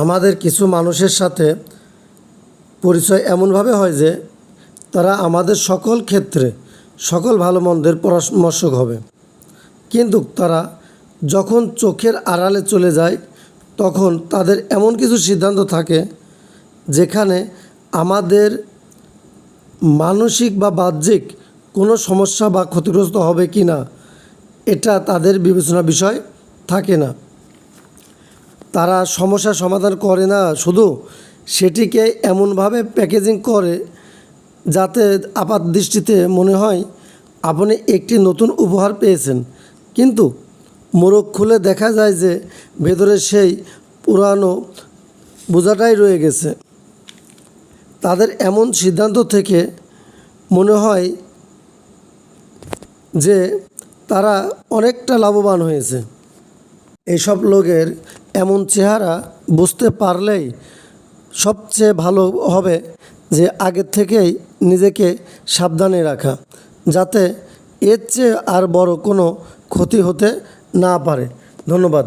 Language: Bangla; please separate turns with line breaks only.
আমাদের কিছু মানুষের সাথে পরিচয় এমনভাবে হয় যে তারা আমাদের সকল ক্ষেত্রে সকল ভালো মন্দের পরামর্শক হবে। কিন্তু তারা যখন চোখের আড়ালে চলে যায়, তখন তাদের এমন কিছু সিদ্ধান্ত থাকে যেখানে আমাদের মানসিক বা বাহ্যিক কোনো সমস্যা বা ক্ষতিগ্রস্ত হবে কি না এটা তাদের বিবেচনা বিষয় থাকে না। তারা সমস্যার সমাধান করে না। শুধু সেটিকে এমনভাবে প্যাকেজিং করে যাতে আপাত দৃষ্টিতে মনে হয় আপনি একটি নতুন উপহার পেয়েছেন। কিন্তু মোড়ক খুলে দেখা যায় যে ভেতরে সেই পুরানো বোঝাটাই রয়ে গেছে। তাদের এমন সিদ্ধান্ত থেকে মনে হয় যে তারা অনেকটা লাভবান হয়েছে। এইসব লোকের এমন চেহারা বুঝতে পারলেই সবচেয়ে ভালো হবে যে আগের থেকেই নিজেকে সাবধানে রাখা, যাতে এর চেয়ে আর বড় কোনো ক্ষতি হতে না পারে। ধন্যবাদ।